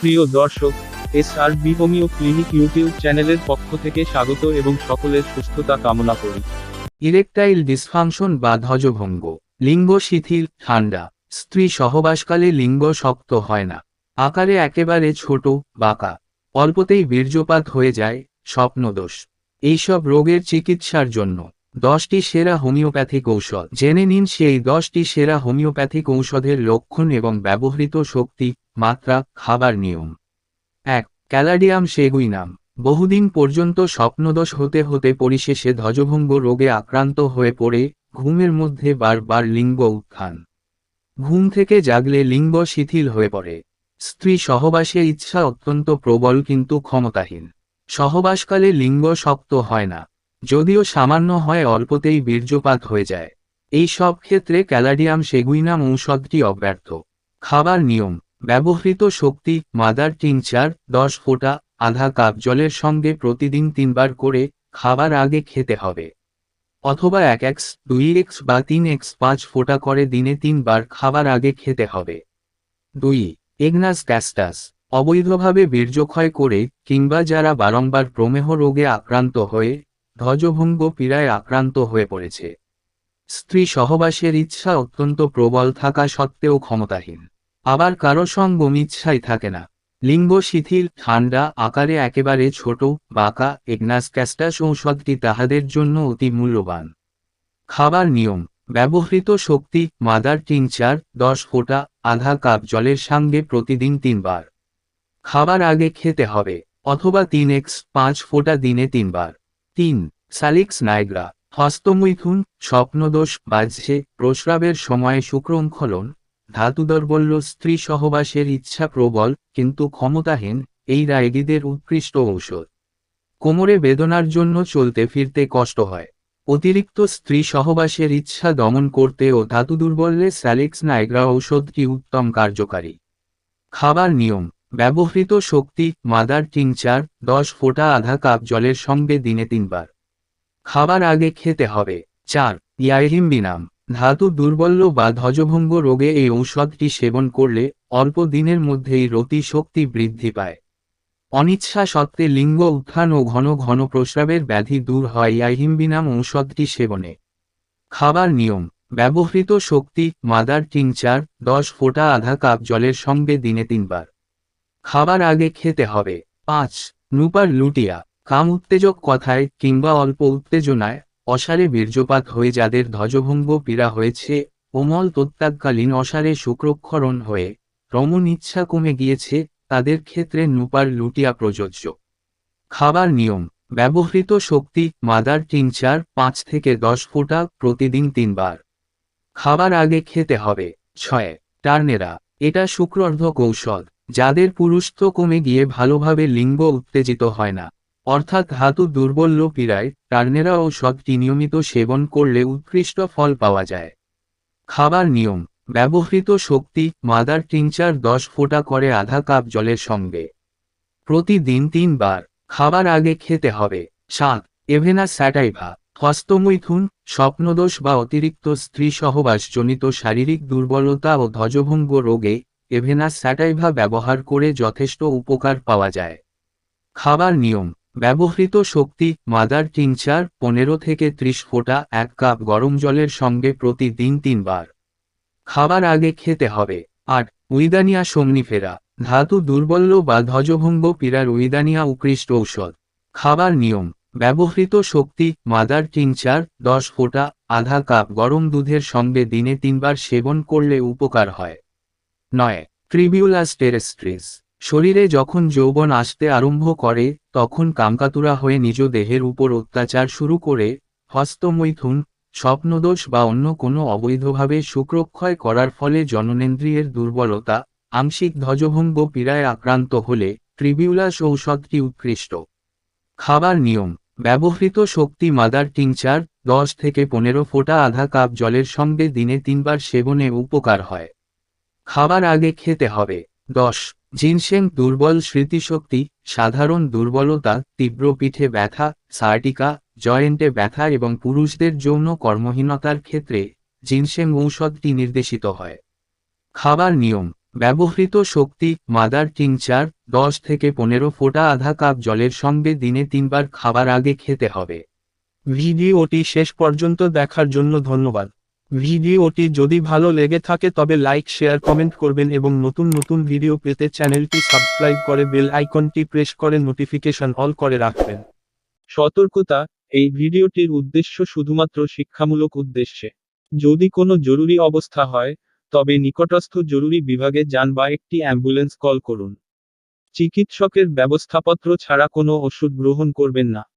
প্রিয় দর্শক S R B homeo clinic YouTube চ্যানেলের পক্ষ থেকে স্বাগত এবং সকলের সুস্থতা কামনা করি। ইরেকটাইল ডিসফাংশন বা ধ্বজভঙ্গ, লিঙ্গ শিথিল, ঠান্ডা, স্ত্রী সহবাসকালে লিঙ্গ শক্ত হয় না, আকারে একেবারে ছোট, বাঁকা, অল্পতেই বীর্যপাত হয়ে যায়, স্বপ্নদোষ, এইসব রোগের চিকিৎসার জন্য। দশটি সেরা হোমিওপ্যাথিক ঔষধ। জেনে নিন সেই দশটি সেরা হোমিওপ্যাথিক ঔষধের লক্ষণ এবং ব্যবহৃত শক্তি, মাত্রা, খাবার নিয়ম। এক, ক্যালাডিয়াম সেগুইনাম। বহুদিন পর্যন্ত স্বপ্নদোষ হতে হতে পরিশেষে ধ্বজভঙ্গ রোগে আক্রান্ত হয়ে পড়ে, ঘুমের মধ্যে বারবার লিঙ্গ উত্থান। ঘুম থেকে জাগলে লিঙ্গ শিথিল হয়ে পড়ে। স্ত্রী সহবাসে ইচ্ছা অত্যন্ত প্রবল কিন্তু ক্ষমতাহীন। সহবাসকালে লিঙ্গ শক্ত হয় না। যদিও সামান্য হয় অল্পতেই বীর্যপাত হয়ে যায়। এই সব ক্ষেত্রে ক্যালাডিয়াম সেগুইনাম ঔষধটি অব্যর্থ। খাবার নিয়ম। ব্যবহৃত শক্তি, মাদার টিংচার দশ ফোঁটা, আধা কাপ জলের সঙ্গে প্রতিদিন তিনবার করে খাবার আগে খেতে হবে। অথবা এক এক্স, দুই এক্স বা তিন এক্স পাঁচ ফোঁটা করে দিনে তিনবার খাবার আগে খেতে হবে। দুই এগনাস ক্যাস্টাস অবৈধভাবে বীর্যক্ষয় করে কিংবা যারা বারংবার প্রমেহ রোগে আক্রান্ত হয়ে ধ্বজভঙ্গ পীড়ায় আক্রান্ত হয়ে পড়েছে। স্ত্রী সহবাসের ইচ্ছা অত্যন্ত প্রবল থাকা সত্ত্বেও ক্ষমতাহীন। আবার কারও সঙ্গম ইচ্ছাই থাকে না। লিঙ্গ শিথিল, ঠান্ডা, আকারে একেবারে ছোট, বাঁকা এগনাস ক্যাস্টাস ঔষধটি তাহাদের জন্য অতি মূল্যবান। খাবার নিয়ম, ব্যবহৃত শক্তি, মাদার টিংচার দশ ফোঁটা, আধা কাপ জলের সঙ্গে প্রতিদিন তিনবার। খাবার আগে খেতে হবে, অথবা তিন এক্স, পাঁচ ফোঁটা দিনে তিনবার। তিন স্যালিক্স নাইগ্রা হস্তমৈথুন, স্বপ্নদোষ, বাজছে, প্রস্রাবের সময়ে শুক্রঙ্খলন ধাতুদর্বল্য স্ত্রী সহবাসের ইচ্ছা প্রবল, কিন্তু ক্ষমতাহীন, এই রায়গীদের উৎকৃষ্ট ঔষধ। কোমরে বেদনার জন্য চলতে ফিরতে কষ্ট হয়। অতিরিক্ত স্ত্রী সহবাসের ইচ্ছা দমন করতে ও ধাতু দুর্বল্যে স্যালিক্স নাইগ্রা ঔষধটি উত্তম কার্যকারী। খাবার নিয়ম ব্যবহৃত শক্তি, মাদার টিংচার দশ ফোঁটা আধা কাপ জলের সঙ্গে দিনে তিনবার। খাবার আগে খেতে হবে। চার ইয়াইহিম্বিনাম ধাতু দুর্বল্য বা ধ্বজভঙ্গ রোগে এই ঔষধটি সেবন করলে অল্প দিনের মধ্যেই রতি শক্তি বৃদ্ধি পায়। অনিচ্ছা সত্ত্বে লিঙ্গ উত্থান ও ঘন ঘন প্রস্রাবের ব্যাধি দূর হয় ইয়াইহিম্বিনাম ঔষধটি সেবনে। খাবার নিয়ম। ব্যবহৃত শক্তি, মাদার টিংচার দশ ফোঁটা আধা কাপ জলের সঙ্গে দিনে তিনবার। খাবার আগে খেতে হবে। পাঁচ নুপার লুটিয়া। কাম উত্তেজক কথায় কিংবা অল্প উত্তেজনায় অসারে বীর্যপাত হয়ে যাদের ধ্বজভঙ্গ পীড়া হয়েছে, কোমল তত্ত্বাকালীন অসারে শুক্রক্ষরণ হয়ে রমণ ইচ্ছা কমে গিয়েছে, তাদের ক্ষেত্রে নুপার লুটিয়া প্রযোজ্য। খাবার নিয়ম। ব্যবহৃত শক্তি মাদার টিংচার পাঁচ থেকে দশ ফোঁটা প্রতিদিন তিনবার। খাবার আগে খেতে হবে। ছয়, টার্নেরা। এটা শুক্রার্ধ কৌশল। যাদের পুরুষত্ব কমে গিয়ে ভালোভাবে লিঙ্গ উত্তেজিত হয় না। অর্থাৎ ধাতু দুর্বল্য পীড়ায় টার্নেরা ঔষধটি নিয়মিত সেবন করলে উৎকৃষ্ট ফল পাওয়া যায়। খাবার নিয়ম, ব্যবহৃত শক্তি, মাদার টিংচার দশ ফোঁটা করে আধা কাপ জলের সঙ্গে। প্রতিদিন তিনবার, খাবার আগে খেতে হবে। সাত, এভেনা স্যাটাইভা, হস্তমৈথুন, স্বপ্নদোষ বা অতিরিক্ত স্ত্রী সহবাসজনিত শারীরিক দুর্বলতা ও ধ্বজভঙ্গ রোগে এভেনা স্যাটাইভা ব্যবহার করে যথেষ্ট উপকার পাওয়া যায়। খাবার নিয়ম। ব্যবহৃত শক্তি, মাদার টিংচার পনেরো থেকে ত্রিশ ফোঁটা, এক কাপ গরম জলের সঙ্গে প্রতিদিন তিনবার। খাবার আগে খেতে হবে। আর উইদানিয়া সমনিফেরা ধাতু দুর্বল্য বা ধ্বজভঙ্গ পীড়ার উইদানিয়া উৎকৃষ্ট ঔষধ। খাবার নিয়ম। ব্যবহৃত শক্তি, মাদার টিংচার দশ ফোঁটা, আধা কাপ গরম দুধের সঙ্গে দিনে তিনবার সেবন করলে উপকার হয়। নয়। ট্রিবিউলাস টেরেস্ট্রিস শরীরে যখন যৌবন আসতে আরম্ভ করে, তখন কামকাতুরা হয়ে নিজ দেহের উপর অত্যাচার শুরু করে, হস্তমৈথুন, স্বপ্নদোষ বা অন্য কোনো অবৈধভাবে শুক্রক্ষয় করার ফলে জননেন্দ্রিয়ের দুর্বলতা, আংশিক ধ্বজভঙ্গ পীড়ায় আক্রান্ত হলে ট্রিবিউলাস ঔষধটি উৎকৃষ্ট। খাবার নিয়ম। ব্যবহৃত শক্তি মাদার টিংচার, দশ থেকে পনেরো ফোঁটা আধা কাপ জলের সঙ্গে দিনে তিনবার সেবনে উপকার হয়। খাবার আগে খেতে হবে। দশ। জিনসেং দুর্বল স্মৃতিশক্তি, সাধারণ দুর্বলতা, তীব্র পিঠে ব্যথা, সার্টিকা, জয়েন্টে ব্যথা এবং পুরুষদের যৌন কর্মহীনতার ক্ষেত্রে জিনসেং ঔষধটি নির্দেশিত হয়। খাবার নিয়ম। ব্যবহৃত শক্তি, মাদার টিংচার দশ থেকে পনেরো ফোঁটা আধা কাপ জলের সঙ্গে দিনে তিনবার খাবার আগে খেতে হবে। ভিডিওটি শেষ পর্যন্ত দেখার জন্য ধন্যবাদ। ভিডিওটি যদি ভালো লেগে থাকে তবে লাইক, শেয়ার, কমেন্ট করবেন এবং নতুন নতুন ভিডিও পেতে চ্যানেলটি সাবস্ক্রাইব করে বেল আইকনটি প্রেস করে নোটিফিকেশন অল করে রাখবেন। সতর্কতা, এই ভিডিওটির উদ্দেশ্য শুধুমাত্র শিক্ষামূলক উদ্দেশ্যে। যদি কোনো জরুরি অবস্থা হয়, তবে নিকটস্থ জরুরি বিভাগে যান বা একটি অ্যাম্বুলেন্স কল করুন। চিকিৎসকের ব্যবস্থাপত্র ছাড়া কোনো ওষুধ গ্রহণ করবেন না।